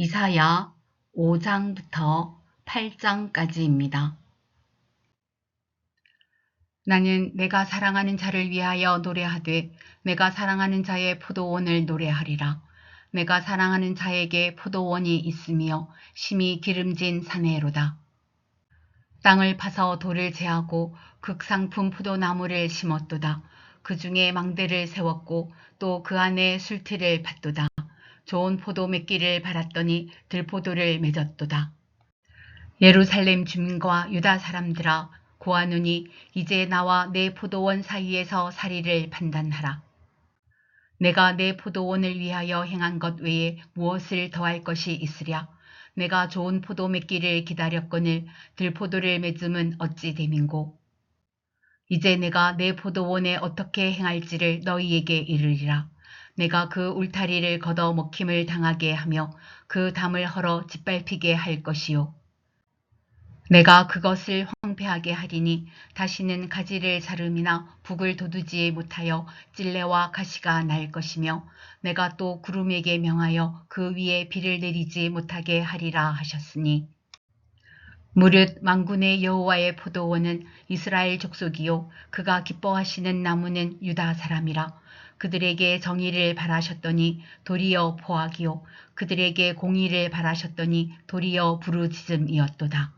이사야 5장부터 8장까지입니다. 나는 내가 사랑하는 자를 위하여 노래하되 내가 사랑하는 자의 포도원을 노래하리라. 내가 사랑하는 자에게 포도원이 있으며 심히 기름진 산해로다. 땅을 파서 돌을 제하고 극상품 포도나무를 심었도다. 그 중에 망대를 세웠고 또 그 안에 술틀을 팠도다. 좋은 포도 맺기를 바랐더니 들포도를 맺었도다. 예루살렘 주민과 유다 사람들아 고아누니 이제 나와 내 포도원 사이에서 사리를 판단하라. 내가 내 포도원을 위하여 행한 것 외에 무엇을 더할 것이 있으랴. 내가 좋은 포도 맺기를 기다렸거늘 들포도를 맺음은 어찌 됨인고. 이제 내가 내 포도원에 어떻게 행할지를 너희에게 이르리라. 내가 그 울타리를 걷어 먹힘을 당하게 하며 그 담을 헐어 짓밟히게 할 것이요. 내가 그것을 황폐하게 하리니 다시는 가지를 자름이나 북을 돋우지 못하여 찔레와 가시가 날 것이며 내가 또 구름에게 명하여 그 위에 비를 내리지 못하게 하리라 하셨으니. 무릇 망군의 여호와의 포도원은 이스라엘 족속이요. 그가 기뻐하시는 나무는 유다 사람이라 그들에게 정의를 바라셨더니 도리어 포악이요 그들에게 공의를 바라셨더니 도리어 부르짖음이었도다.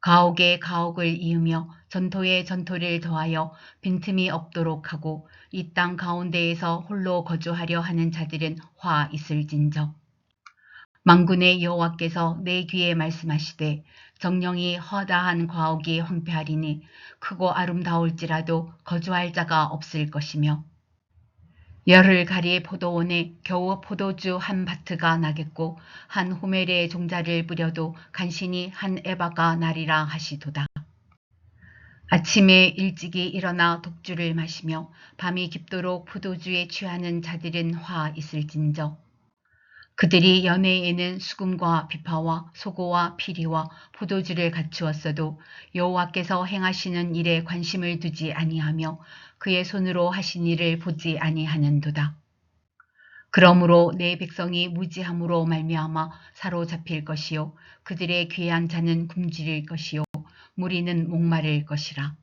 가옥에 가옥을 이으며 전토에 전토를 더하여 빈틈이 없도록 하고 이 땅 가운데에서 홀로 거주하려 하는 자들은 화 있을진저. 망군의 여호와께서 내 귀에 말씀하시되 정령이 허다한 과옥이 황폐하리니 크고 아름다울지라도 거주할 자가 없을 것이며 열흘 가리 포도원에 겨우 포도주 한 바트가 나겠고 한 호멜의 종자를 뿌려도 간신히 한 에바가 나리라 하시도다. 아침에 일찍이 일어나 독주를 마시며 밤이 깊도록 포도주에 취하는 자들은 화 있을진저. 그들이 연회에는 수금과 비파와 소고와 피리와 포도주를 갖추었어도 여호와께서 행하시는 일에 관심을 두지 아니하며 그의 손으로 하신 일을 보지 아니하는도다. 그러므로 내 백성이 무지함으로 말미암아 사로잡힐 것이요 그들의 귀한 자는 굶주릴 것이요 무리는 목마를 것이라.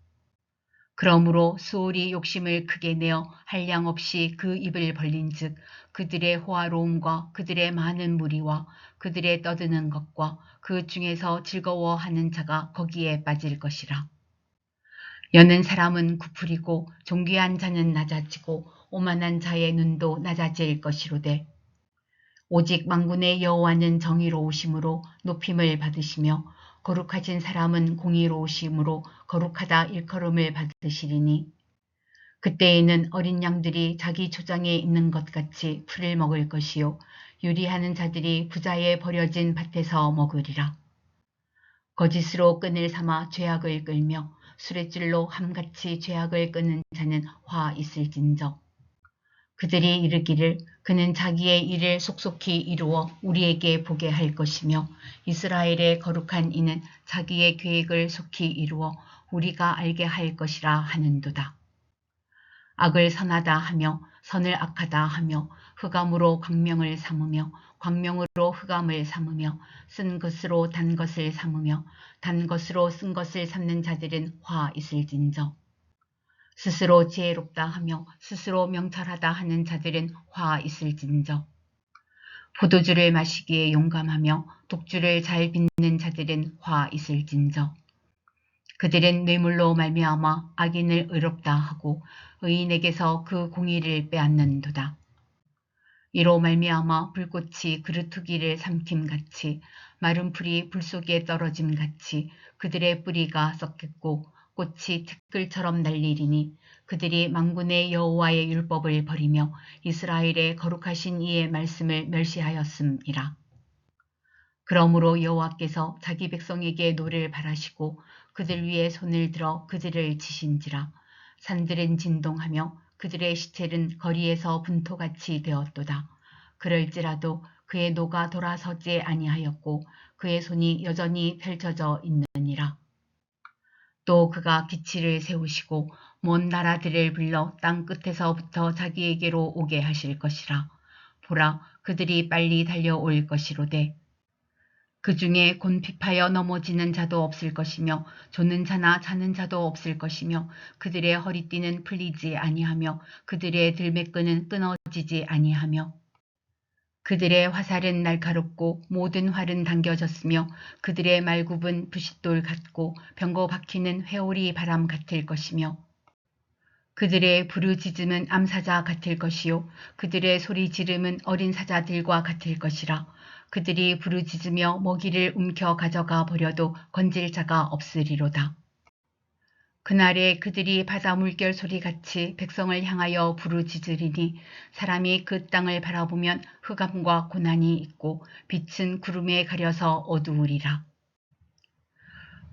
그러므로 수올이 욕심을 크게 내어 한량 없이 그 입을 벌린즉 그들의 호화로움과 그들의 많은 무리와 그들의 떠드는 것과 그 중에서 즐거워하는 자가 거기에 빠질 것이라. 여는 사람은 구풀이고 존귀한 자는 낮아지고 오만한 자의 눈도 낮아질 것이로되 오직 망군의 여호와는 정의로우심으로 높임을 받으시며 거룩하신 사람은 공의로우심으로 거룩하다 일컬음을 받으시리니 그때에는 어린 양들이 자기 초장에 있는 것 같이 풀을 먹을 것이요 유리하는 자들이 부자의 버려진 밭에서 먹으리라. 거짓으로 끈을 삼아 죄악을 끌며 수레줄로 함같이 죄악을 끄는 자는 화 있을진저. 그들이 이르기를 그는 자기의 일을 속속히 이루어 우리에게 보게 할 것이며 이스라엘의 거룩한 이는 자기의 계획을 속히 이루어 우리가 알게 할 것이라 하는도다. 악을 선하다 하며 선을 악하다 하며 흑암으로 광명을 삼으며 광명으로 흑암을 삼으며 쓴 것으로 단 것을 삼으며 단 것으로 쓴 것을 삼는 자들은 화 있을진저. 스스로 지혜롭다 하며 스스로 명철하다 하는 자들은 화 있을진저. 포도주를 마시기에 용감하며 독주를 잘 빚는 자들은 화 있을진저. 그들은 뇌물로 말미암아 악인을 의롭다 하고 의인에게서 그 공의를 빼앗는도다. 이로 말미암아 불꽃이 그루트기를 삼킴같이 마른 풀이 불 속에 떨어짐같이 그들의 뿌리가 썩겠고 꽃이 티끌처럼 날리리니 그들이 망군의 여호와의 율법을 버리며 이스라엘의 거룩하신 이의 말씀을 멸시하였음이라. 그러므로 여호와께서 자기 백성에게 노를 바라시고 그들 위에 손을 들어 그들을 치신지라 산들은 진동하며 그들의 시체는 거리에서 분토같이 되었도다. 그럴지라도 그의 노가 돌아서지 아니하였고 그의 손이 여전히 펼쳐져 있느니라. 또 그가 기치를 세우시고 먼 나라들을 불러 땅 끝에서부터 자기에게로 오게 하실 것이라. 보라, 그들이 빨리 달려올 것이로되 그 중에 곤핍하여 넘어지는 자도 없을 것이며 조는 자나 자는 자도 없을 것이며 그들의 허리띠는 풀리지 아니하며 그들의 들매끈은 끊어지지 아니하며 그들의 화살은 날카롭고 모든 활은 당겨졌으며 그들의 말굽은 부싯돌 같고 병거 박히는 회오리 바람 같을 것이며 그들의 부르짖음은 암사자 같을 것이요 그들의 소리 지름은 어린 사자들과 같을 것이라 그들이 부르짖으며 먹이를 움켜 가져가 버려도 건질 자가 없으리로다. 그날에 그들이 바다 물결 소리 같이 백성을 향하여 부르짖으리니 사람이 그 땅을 바라보면 흑암과 고난이 있고 빛은 구름에 가려서 어두우리라.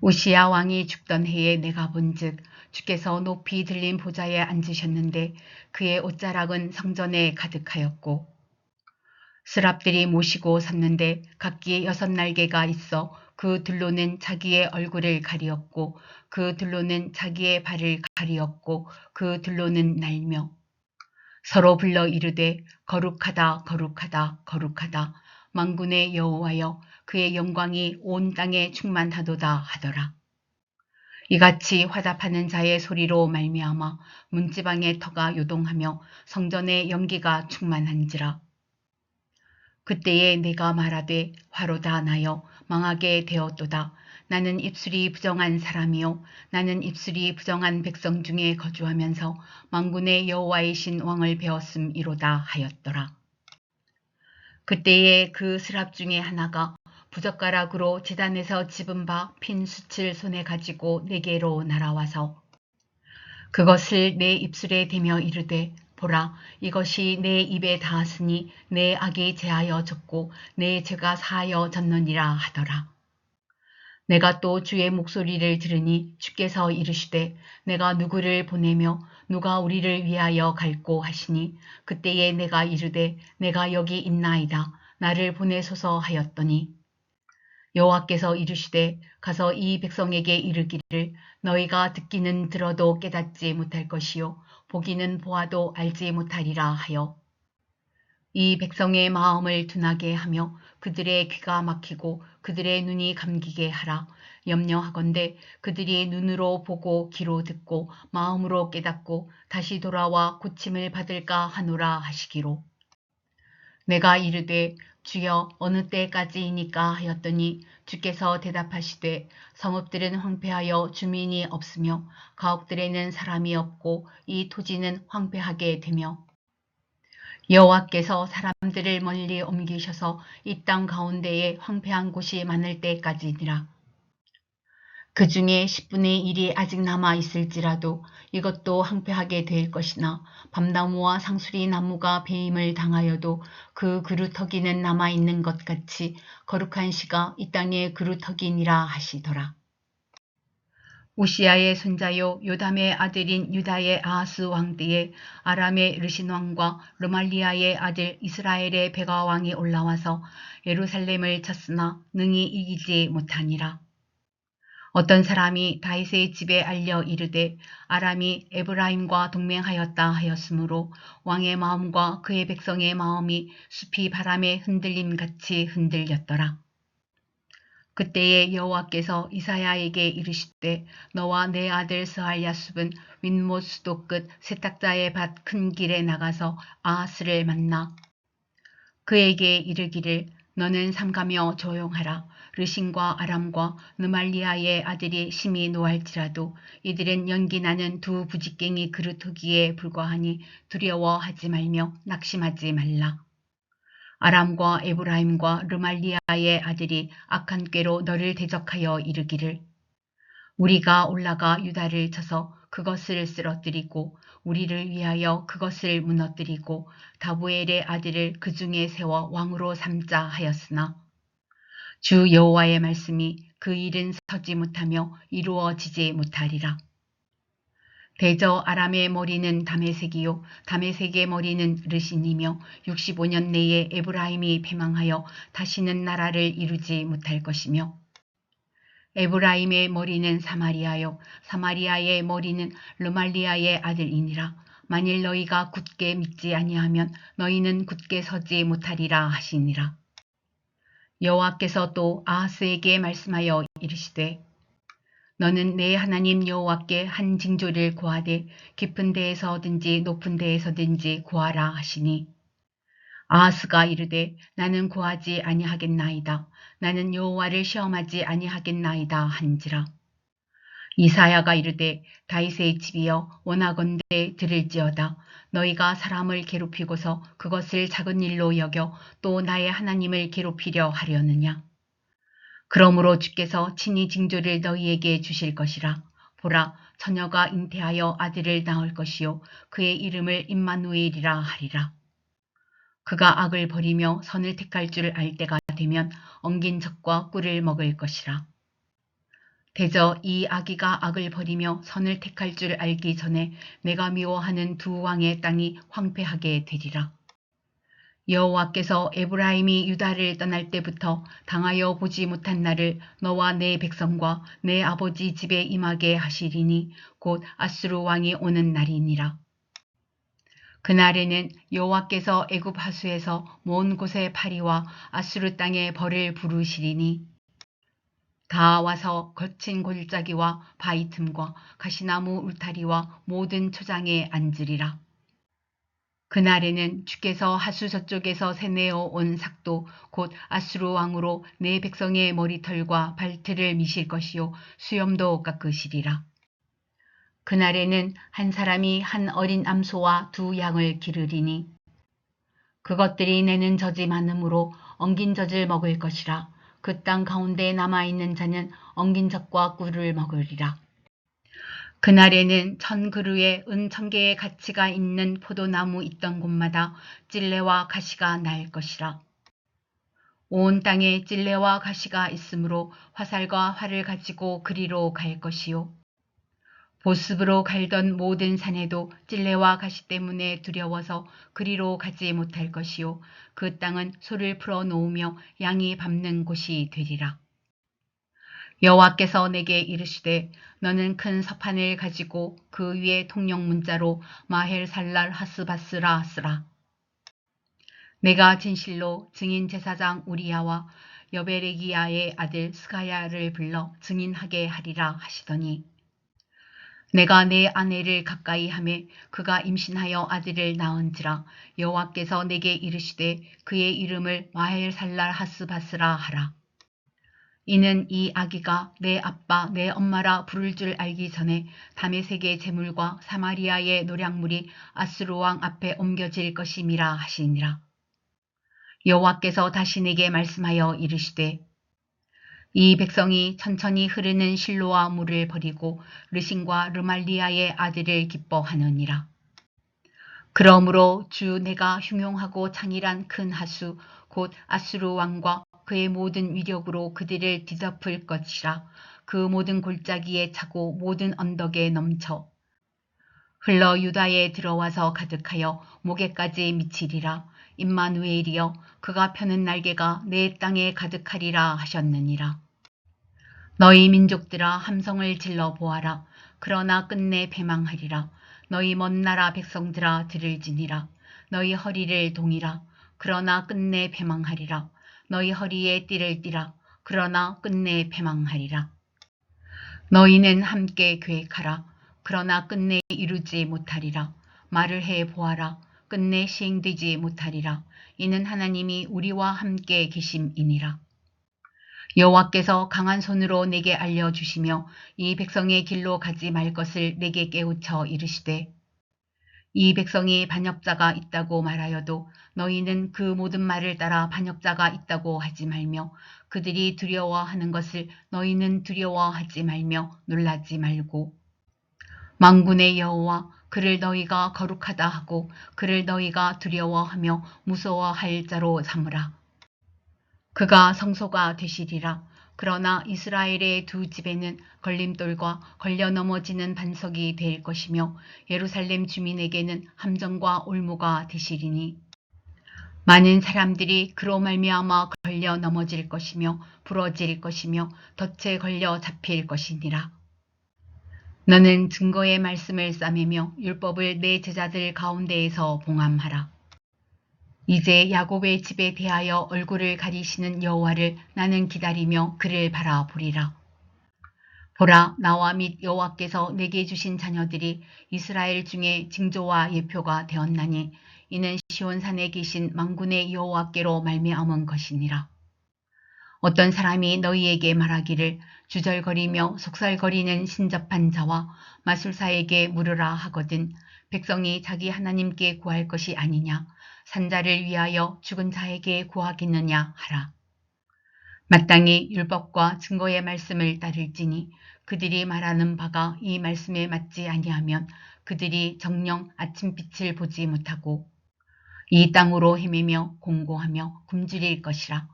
우시야 왕이 죽던 해에 내가 본즉 주께서 높이 들린 보좌에 앉으셨는데 그의 옷자락은 성전에 가득하였고 스랍들이 모시고 섰는데 각기 여섯 날개가 있어 그 둘로는 자기의 얼굴을 가리었고 그 둘로는 자기의 발을 가리었고 그 둘로는 날며 서로 불러 이르되 거룩하다 거룩하다 거룩하다 망군의 여호와여 그의 영광이 온 땅에 충만하도다 하더라. 이같이 화답하는 자의 소리로 말미암아 문지방의 터가 요동하며 성전의 연기가 충만한지라. 그때에 내가 말하되 화로다 나여 망하게 되었도다. 나는 입술이 부정한 사람이요 나는 입술이 부정한 백성 중에 거주하면서 망군의 여호와이신 왕을 배웠음이로다 하였더라. 그때에 그 스랍 중에 하나가 부젓가락으로 재단에서 집은 바핀 숯을 손에 가지고 내게로 날아와서 그것을 내 입술에 대며 이르되 보라 이것이 내 입에 닿았으니 내 악이 제하여 졌고 내 죄가 사하여 졌느니라 하더라. 내가 또 주의 목소리를 들으니 주께서 이르시되 내가 누구를 보내며 누가 우리를 위하여 갈고 하시니 그때에 내가 이르되 내가 여기 있나이다 나를 보내소서 하였더니 여호와께서 이르시되 가서 이 백성에게 이르기를 너희가 듣기는 들어도 깨닫지 못할 것이요 보기는 보아도 알지 못하리라 하여. 이 백성의 마음을 둔하게 하며 그들의 귀가 막히고 그들의 눈이 감기게 하라. 염려하건대 그들이 눈으로 보고 귀로 듣고 마음으로 깨닫고 다시 돌아와 고침을 받을까 하노라 하시기로. 내가 이르되 주여 어느 때까지이니까 하였더니 주께서 대답하시되 성읍들은 황폐하여 주민이 없으며 가옥들에는 사람이 없고 이 토지는 황폐하게 되며 여호와께서 사람들을 멀리 옮기셔서 이 땅 가운데에 황폐한 곳이 많을 때까지니라. 그 중에 10분의 1이 아직 남아 있을지라도 이것도 황폐하게 될 것이나 밤나무와 상수리 나무가 배임을 당하여도 그 그루터기는 남아 있는 것 같이 거룩한 시가 이 땅의 그루터기니라 하시더라. 우시아의 손자요 요담의 아들인 유다의 아하스 왕 때에 아람의 르신 왕과 르말리아의 아들 이스라엘의 베가 왕이 올라와서 예루살렘을 쳤으나 능히 이기지 못하니라. 어떤 사람이 다윗의 집에 알려 이르되 아람이 에브라임과 동맹하였다 하였으므로 왕의 마음과 그의 백성의 마음이 숲이 바람에 흔들림 같이 흔들렸더라. 그때에 여호와께서 이사야에게 이르시되 너와 내 아들 스알야숲은 윗못 수도 끝 세탁자의 밭 큰 길에 나가서 아하스를 만나 그에게 이르기를 너는 삼가며 조용하라. 르신과 아람과 느말리아의 아들이 심히 노할지라도 이들은 연기나는 두 부직갱이 그루터기에 불과하니 두려워하지 말며 낙심하지 말라. 아람과 에브라임과 르말리아의 아들이 악한 꾀로 너를 대적하여 이르기를 우리가 올라가 유다를 쳐서 그것을 쓰러뜨리고 우리를 위하여 그것을 무너뜨리고 다부엘의 아들을 그 중에 세워 왕으로 삼자 하였으나 주 여호와의 말씀이 그 일은 서지 못하며 이루어지지 못하리라. 대저 아람의 머리는 다메색이요 다메색의 머리는 르신이며 65년 내에 에브라임이 패망하여 다시는 나라를 이루지 못할 것이며 에브라임의 머리는 사마리아요 사마리아의 머리는 르말리아의 아들이니라 만일 너희가 굳게 믿지 아니하면 너희는 굳게 서지 못하리라 하시니라. 여호와께서 또 아하스에게 말씀하여 이르시되 너는 내 하나님 여호와께 한 징조를 구하되 깊은 데에서든지 높은 데에서든지 구하라 하시니 아하스가 이르되 나는 구하지 아니하겠나이다. 나는 여호와를 시험하지 아니하겠나이다 한지라. 이사야가 이르되 다윗의 집이여 원하건대 들을지어다. 너희가 사람을 괴롭히고서 그것을 작은 일로 여겨 또 나의 하나님을 괴롭히려 하려느냐. 그러므로 주께서 친히 징조를 너희에게 주실 것이라. 보라, 처녀가 잉태하여 아들을 낳을 것이요. 그의 이름을 임마누엘이라 하리라. 그가 악을 버리며 선을 택할 줄 알 때가 되면 엉긴 적과 꿀을 먹을 것이라. 대저 이 아기가 악을 버리며 선을 택할 줄 알기 전에 내가 미워하는 두 왕의 땅이 황폐하게 되리라. 여호와께서 에브라임이 유다를 떠날 때부터 당하여 보지 못한 날을 너와 내 백성과 내 아버지 집에 임하게 하시리니 곧 아수르 왕이 오는 날이니라. 그날에는 여호와께서 애굽 하수에서 먼 곳의 파리와 아수르 땅에 벌을 부르시리니 다 와서 거친 골짜기와 바위 틈과 가시나무 울타리와 모든 초장에 앉으리라. 그날에는 주께서 하수 저쪽에서 새내어 온 삭도 곧 아수르 왕으로 내 백성의 머리털과 발틀을 미실 것이요 수염도 깎으시리라. 그날에는 한 사람이 한 어린 암소와 두 양을 기르리니 그것들이 내는 젖이 많으므로 엉긴 젖을 먹을 것이라. 그 땅 가운데 남아있는 자는 엉긴 젖과 꿀을 먹으리라. 그날에는 천 그루에 은 천 개의 가치가 있는 포도나무 있던 곳마다 찔레와 가시가 날 것이라. 온 땅에 찔레와 가시가 있으므로 화살과 활을 가지고 그리로 갈 것이요. 보습으로 갈던 모든 산에도 찔레와 가시 때문에 두려워서 그리로 가지 못할 것이요. 그 땅은 소를 풀어 놓으며 양이 밟는 곳이 되리라. 여호와께서 내게 이르시되 너는 큰 서판을 가지고 그 위에 통영 문자로 마헬 살랄 하스바스라 쓰라. 내가 진실로 증인 제사장 우리야와 여베레기야의 아들 스가야를 불러 증인하게 하리라 하시더니 내가 내 아내를 가까이 하매 그가 임신하여 아들을 낳은지라 여호와께서 내게 이르시되 그의 이름을 마헬 살랄 하스바스라 하라. 이는 이 아기가 내 아빠 내 엄마라 부를 줄 알기 전에 다메섹의 재물과 사마리아의 노량물이 아수르 왕 앞에 옮겨질 것임이라 하시니라. 여호와께서 다시 내게 말씀하여 이르시되 이 백성이 천천히 흐르는 실로와 물을 버리고 르신과 르말리아의 아들을 기뻐하느니라. 그러므로 주 내가 흉용하고 창일한 큰 하수 곧 아수르 왕과 그의 모든 위력으로 그들을 뒤덮을 것이라 그 모든 골짜기에 차고 모든 언덕에 넘쳐 흘러 유다에 들어와서 가득하여 목에까지 미치리라 임마누엘이여 그가 펴는 날개가 내 땅에 가득하리라 하셨느니라. 너희 민족들아 함성을 질러 보아라. 그러나 끝내 패망하리라. 너희 먼 나라 백성들아 들을지니라. 너희 허리를 동이라. 그러나 끝내 패망하리라. 너희 허리에 띠를 띠라. 그러나 끝내 패망하리라. 너희는 함께 계획하라. 그러나 끝내 이루지 못하리라. 말을 해 보아라. 끝내 시행되지 못하리라. 이는 하나님이 우리와 함께 계심이니라. 여호와께서 강한 손으로 내게 알려주시며 이 백성의 길로 가지 말 것을 내게 깨우쳐 이르시되 이 백성이 반역자가 있다고 말하여도 너희는 그 모든 말을 따라 반역자가 있다고 하지 말며 그들이 두려워하는 것을 너희는 두려워하지 말며 놀라지 말고 망군의 여호와 그를 너희가 거룩하다 하고 그를 너희가 두려워하며 무서워할 자로 삼으라. 그가 성소가 되시리라. 그러나 이스라엘의 두 집에는 걸림돌과 걸려 넘어지는 반석이 될 것이며 예루살렘 주민에게는 함정과 올무가 되시리니 많은 사람들이 그로 말미암아 걸려 넘어질 것이며 부러질 것이며 덫에 걸려 잡힐 것이니라. 너는 증거의 말씀을 싸매며 율법을 내 제자들 가운데에서 봉함하라. 이제 야곱의 집에 대하여 얼굴을 가리시는 여호와를 나는 기다리며 그를 바라보리라. 보라 나와 및 여호와께서 내게 주신 자녀들이 이스라엘 중에 징조와 예표가 되었나니 이는 시온산에 계신 만군의 여호와께로 말미암은 것이니라. 어떤 사람이 너희에게 말하기를 주절거리며 속살거리는 신접한 자와 마술사에게 물으라 하거든 백성이 자기 하나님께 구할 것이 아니냐 산자를 위하여 죽은 자에게 구하겠느냐 하라. 마땅히 율법과 증거의 말씀을 따를지니 그들이 말하는 바가 이 말씀에 맞지 아니하면 그들이 정령 아침빛을 보지 못하고 이 땅으로 헤매며 공고하며 굶주릴 것이라.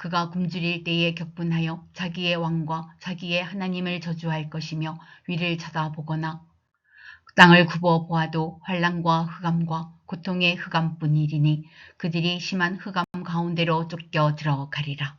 그가 굶주릴 때에 격분하여 자기의 왕과 자기의 하나님을 저주할 것이며 위를 쳐다보거나 땅을 굽어 보아도 환란과 흑암과 고통의 흑암뿐이리니 그들이 심한 흑암 가운데로 쫓겨 들어가리라.